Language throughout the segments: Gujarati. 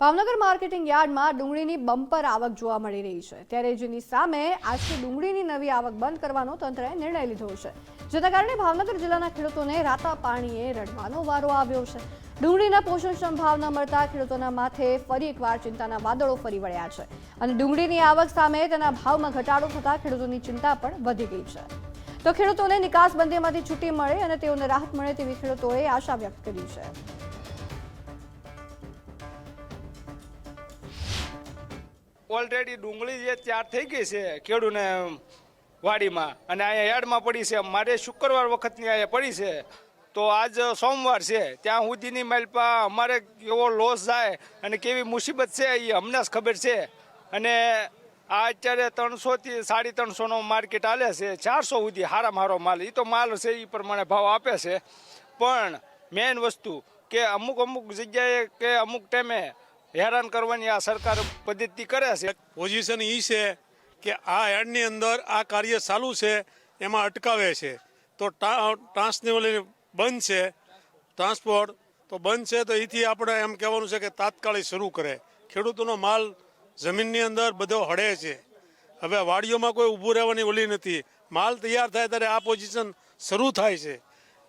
ભાવનગર માર્કેટિંગ યાર્ડમાં ડુંગળીની બમ્પર આવક જોવા મળી રહી છે. ત્યારે જેની સામે આજથી ડુંગળીની નવી આવક બંધ કરવાનો તંત્રએ નિર્ણય લીધો છે. જેના કારણે ભાવનગર જિલ્લાના ખેડૂતોને રાતા પાણીએ રડવાનો વારો આવ્યો છે. ડુંગળીના પોષણક્ષમ ભાવ ન મળતા ખેડૂતોના માથે ફરી એકવાર ચિંતાના વાદળો ફરી વળ્યા છે. અને ડુંગળીની આવક સામે તેના ભાવમાં ઘટાડો થતાં ખેડૂતોની ચિંતા પણ વધી ગઈ છે. તો ખેડૂતોને નિકાસ બંધીમાંથી છૂટી મળે અને તેઓને રાહત મળે તેવી ખેડૂતોએ આશા વ્યક્ત કરી છે. ઓલરેડી ડુંગળી જે તૈયાર થઈ ગઈ છે ખેડૂને વાડીમાં, અને અહીંયા યાર્ડમાં પડી છે. મારે શુક્રવાર વખતની અહીંયા પડી છે. તો આજ સોમવાર છે. ત્યાં સુધીની માલપા અમારે કેવો લોસ જાય અને કેવી મુસીબત છે એ અમને જ ખબર છે. અને આ અત્યારે ત્રણસોથી સાડી ત્રણસોનો માર્કેટ હાલે છે. ચારસો સુધી હારામાં હારો માલ. એ તો માલ છે એ પ્રમાણે ભાવ આપે છે. પણ મેઇન વસ્તુ કે અમુક અમુક જગ્યાએ કે અમુક ટાઈમે હેરાન કરવાની આ સરકાર પદ્ધતિ કરે છે. પોઝિશન એ છે કે આ એડની અંદર આ કાર્ય ચાલુ છે, એમાં અટકાવે છે. તો ટ્રાન્સનેવલ બંધ છે. ટ્રાન્સપોર્ટ તો બંધ છે, તો એથી આપણે એમ કહેવાનું છે કે તાત્કાલિક શરૂ કરે. ખેડૂતોનો માલ જમીનની અંદર બધો હળે છે. હવે વાડીઓમાં કોઈ ઊભું રહેવાની ઓલી નથી. માલ તૈયાર થાય ત્યારે આ પોઝિશન શરૂ થાય છે.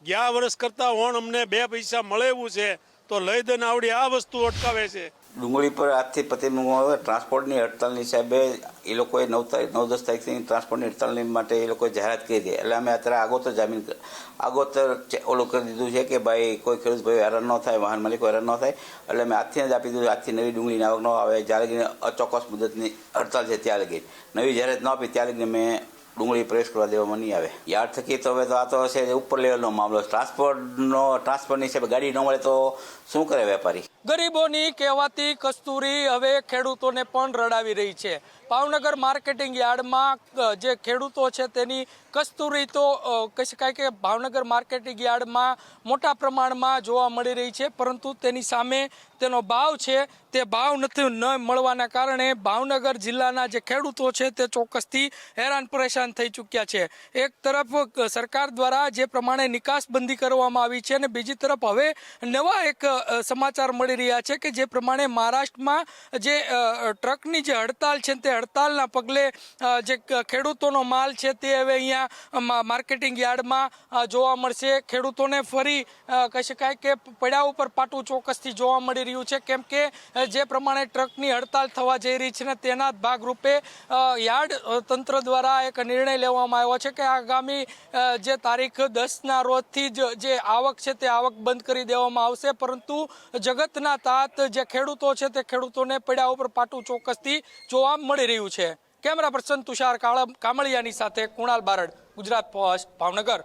ગયા વર્ષ કરતાં ઓણ અમને બે પૈસા મળે એવું છે. તો લઈ દઈને આવડી આ વસ્તુ અટકાવે છે. ડુંગળી પર આજથી પ્રતિબંધ આવે, ટ્રાન્સપોર્ટની હડતાલની સાહેબે એ લોકોએ નવ તારીખ, નવ દસ તારીખથી ટ્રાન્સપોર્ટની હડતાલની માટે એ લોકોએ જાહેરાત કરી હતી. એટલે અમે અત્યારે આગોતર જામીન આગોતર ઓલું કરી દીધું છે કે ભાઈ કોઈ ખેડૂત ભાઈ હેરાન ન થાય, વાહન માલિકો હેરાન ન થાય. એટલે અમે આજથી જ આપી દીધું, આજથી નવી ડુંગળીની આવક ન આવે, જ્યારે અચોક્કસ મુદતની હડતાલ છે ત્યાં લગી. નવી જાહેરાત ન આપી, ત્યાં લગીને અમે ડુંગળી પ્રેસ કરવા દેવામાં નહીં આવે. યાર્ડ થકી તો હવે તો આ તો છે ઉપર લેવલનો મામલો. ટ્રાન્સપોર્ટનો ટ્રાન્સપોર્ટની છે ગાડી ન મળે તો શું કરે વેપારી? ગરીબોની કહેવાતી કસ્તુરી હવે ખેડૂતોને પણ રડાવી રહી છે. ભાવનગર માર્કેટિંગ યાર્ડમાં જે ખેડૂતો છે તેની કસ્તુરી તો કહી શકાય કે ભાવનગર માર્કેટિંગ યાર્ડમાં મોટા પ્રમાણમાં જોવા મળી રહી છે, પરંતુ તેની સામે તેનો ભાવ છે, તે ભાવ નથી ન મળવાના કારણે ભાવનગર જિલ્લાના જે ખેડૂતો છે તે ચોક્કસથી હેરાન પરેશાન થઈ ચૂક્યા છે. એક તરફ સરકાર દ્વારા જે પ્રમાણે નિકાસબંધી કરવામાં આવી છે અને બીજી તરફ હવે નવા એક સમાચાર મળી રહ્યા છે કે જે પ્રમાણે મહારાષ્ટ્રમાં જે ટ્રકની જે હડતાલ છે તે હડતાલના પગલે જે ખેડૂતોનો માલ છે તે હવે અહીંયા માર્કેટિંગ યાર્ડમાં જોવા મળશે. ખેડૂતોને ફરી કહી શકાય કે પડ્યા ઉપર પાટું ચોક્કસથી જોવા મળી રહ્યું છે. કેમ કે જે પ્રમાણે ટ્રકની હડતાલ થવા જઈ રહી છે ને તેના ભાગરૂપે યાર્ડ તંત્ર દ્વારા એક નિર્ણય લેવામાં આવ્યો છે કે આગામી જે તારીખ દસના રોજથી જ જે આવક છે તે આવક બંધ કરી દેવામાં આવશે. પરંતુ જગતના તાત જે ખેડૂતો છે તે ખેડૂતોને પડ્યા ઉપર પાટું ચોક્કસથી જોવા મળી રહ્યું છે. કેમેરા પર્સન તુષાર કામળિયાની સાથે કુણાલ બારડ, ગુજરાત પોસ્ટ, ભાવનગર.